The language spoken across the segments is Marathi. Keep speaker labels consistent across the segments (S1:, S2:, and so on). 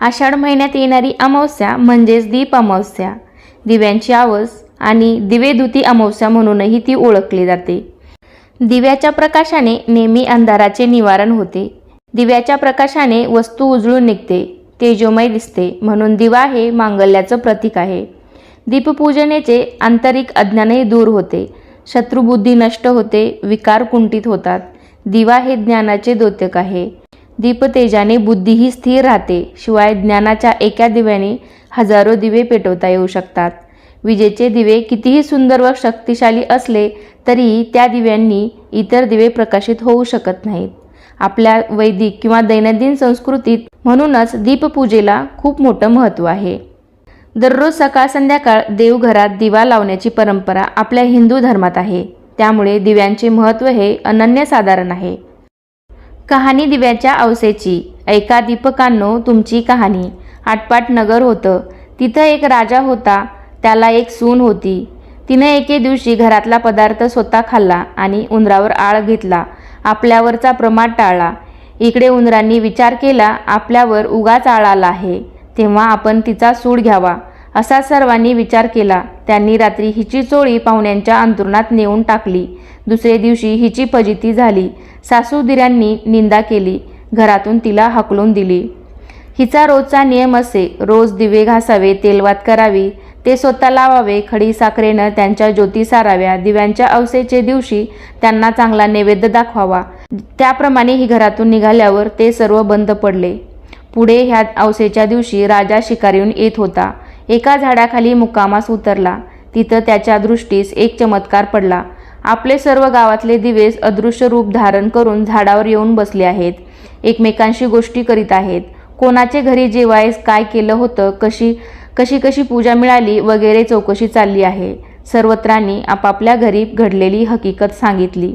S1: आषाढ महिन्यात येणारी अमावस्या म्हणजेच दीप अमावस्या. दिव्यांची आवस आणि दिवेधुती अमावस्या म्हणूनही ती ओळखली जाते. दिव्याच्या प्रकाशाने नेहमी अंधाराचे निवारण होते. दिव्याच्या प्रकाशाने वस्तू उजळून निघते तेजोमय दिसते म्हणून दिवा हे मांगल्याचं प्रतीक आहे. दीपपूजनेचे आंतरिक अज्ञानही दूर होते. शत्रुबुद्धी नष्ट होते विकार कुंठित होतात. दिवा हे ज्ञानाचे द्योतक आहे. दीपतेजाने बुद्धीही स्थिर राहते. शिवाय ज्ञानाच्या एका दिव्याने हजारो दिवे पेटवता येऊ शकतात. विजेचे दिवे कितीही सुंदर व शक्तिशाली असले तरीही त्या दिव्यांनी इतर दिवे प्रकाशित होऊ शकत नाहीत. आपल्या वैदिक किंवा दैनंदिन संस्कृतीत म्हणूनच दीपपूजेला खूप मोठं महत्त्व आहे. दररोज सकाळ संध्याकाळ देवघरात दिवा लावण्याची परंपरा आपल्या हिंदू धर्मात आहे. त्यामुळे दिव्यांचे महत्त्व हे अनन्यसाधारण आहे. कहाणी दिव्याच्या अवसेची. ऐका दीपकांनो तुमची कहाणी. आटपाट नगर होतं. तिथं एक राजा होता. त्याला एक सून होती. तिने एके दिवशी घरातला पदार्थ स्वतः खाल्ला आणि उंदरावर आळ घेतला. आपल्यावरचा प्रमाद टाळला. इकडे उंदरांनी विचार केला आपल्यावर उगाच आळ आला आहे. तेव्हा आपण तिचा सूड घ्यावा. असा सर्वांनी विचार केला. त्यांनी रात्री हिची चोळी पाहुण्यांच्या अंतरुणात नेऊन टाकली. दुसरे दिवशी हिची फजिती झाली. सासूदिरांनी निंदा केली. घरातून तिला हकलून दिली. हिचा रोजचा नियम असे रोज दिवे घासावे तेलवात करावी ते स्वतः लावावे खडी साखरेनं त्यांच्या ज्योती साराव्या दिव्यांच्या अवसेचे दिवशी त्यांना चांगला नैवेद्य दाखवावा. त्याप्रमाणे ही घरातून निघाल्यावर ते सर्व बंद पडले. पुढे ह्या अवसेच्या दिवशी राजा शिकारीहून येत होता. एका झाडाखाली मुक्कामास उतरला. तिथं त्याच्या दृष्टीस एक चमत्कार पडला. आपले सर्व गावातले दिवेस अदृश्य रूप धारण करून झाडावर येऊन बसले आहेत. एकमेकांशी गोष्टी करीत आहेत. कोणाचे घरी जेवायस काय केलं होतं कशी कशी कशी पूजा मिळाली वगैरे चौकशी चालली आहे. सर्वत्रांनी आपापल्या घरी घडलेली हकीकत सांगितली.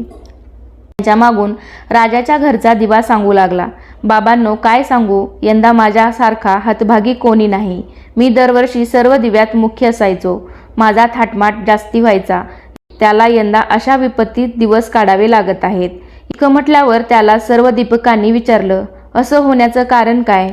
S1: त्यांच्या मागून राजाच्या घरचा दिवा सांगू लागला. बाबांनो काय सांगू? यंदा माझ्यासारखा हतभागी कोणी नाही. मी दरवर्षी सर्व दिव्यात मुख्य असायचो. माझा थाटमाट जास्ती व्हायचा. त्याला यंदा अशा विपत्तीत दिवस काढावे लागत आहेत. इतकं म्हटल्यावर त्याला सर्व दीपकांनी विचारलं असं होण्याचं कारण काय?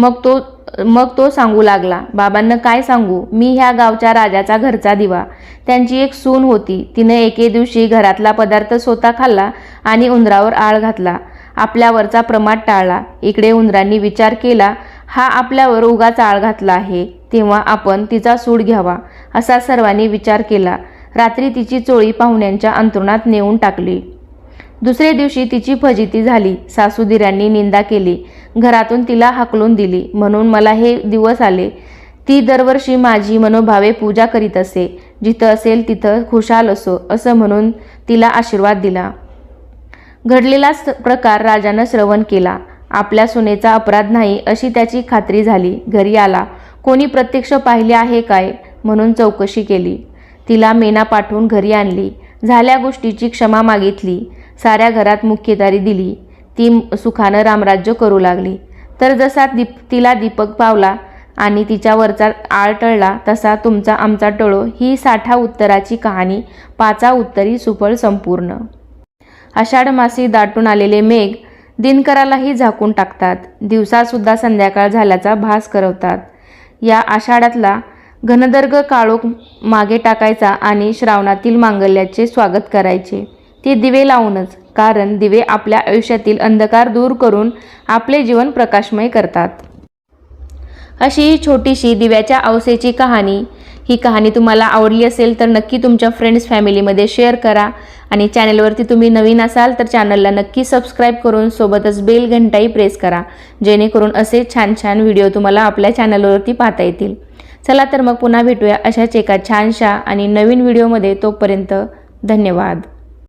S1: मग तो मग तो सांगू लागला बाबांना काय सांगू? मी ह्या गावच्या राजाचा घरचा दिवा. त्यांची एक सून होती. तिनं एके दिवशी घरातला पदार्थ स्वतः खाल्ला आणि उंदरावर आळ घातला. आपल्यावरचा प्रमाद टाळला. इकडे उंदरांनी विचार केला हा आपल्यावर उगाच आळ घातला आहे. तेव्हा आपण तिचा सूड घ्यावा. असा सर्वांनी विचार केला. रात्री तिची चोळी पाहुण्यांच्या अंतरुणात नेऊन टाकली. दुसरे दिवशी तिची फजिती झाली. सासूदिरांनी निंदा केली. घरातून तिला हाकलून दिली. म्हणून मला हे दिवस आले. ती दरवर्षी माझी मनोभावे पूजा करीत असे. जिथं असेल तिथं खुशाल असो असं म्हणून तिला आशीर्वाद दिला. घडलेला प्रकार राजानं श्रवण केला. आपल्या सुनेचा अपराध नाही अशी त्याची खात्री झाली. घरी आला. कोणी प्रत्यक्ष पाहिले आहे काय? म्हणून चौकशी केली. तिला मेना पाठवून घरी आणली. झाल्या गोष्टीची क्षमा मागितली. साऱ्या घरात मुख्यदारी दिली. ती सुखानं रामराज्य करू लागली. तर जसा दीप तिला दीपक पावला आणि तिच्यावरचा आळ टळला तसा तुमचा आमचा टळो ही साठा उत्तराची कहाणी. पाचा उत्तरी सुफळ संपूर्ण. आषाढ मासी दाटून आलेले मेघ दिनकरालाही झाकून टाकतात. दिवसासुद्धा संध्याकाळ झाल्याचा भास करवतात. या आषाढातला घनदर्ग काळोख मागे टाकायचा आणि श्रावणातील मांगल्याचे स्वागत करायचे. ते दिवे लावूनच कारण दिवे आपल्या आयुष्यातील अंधकार दूर करून आपले जीवन प्रकाशमय करतात. अशी छोटीशी दिव्याच्या अवसेची कहाणी ही कहाणी तुम्हाला आवडली असेल तर नक्की तुमच्या फ्रेंड्स फॅमिलीमध्ये शेअर करा. आणि चॅनलवरती तुम्ही नवीन असाल तर चॅनलला नक्की सबस्क्राईब करून सोबतच बेल घंटाही प्रेस करा. जेणेकरून असे छान छान व्हिडिओ तुम्हाला आपल्या चॅनलवरती पाहता येतील. चला तर मग पुन्हा भेटूया अशाच एका छानशा आणि नवीन व्हिडिओमध्ये तोपर्यंत धन्यवाद.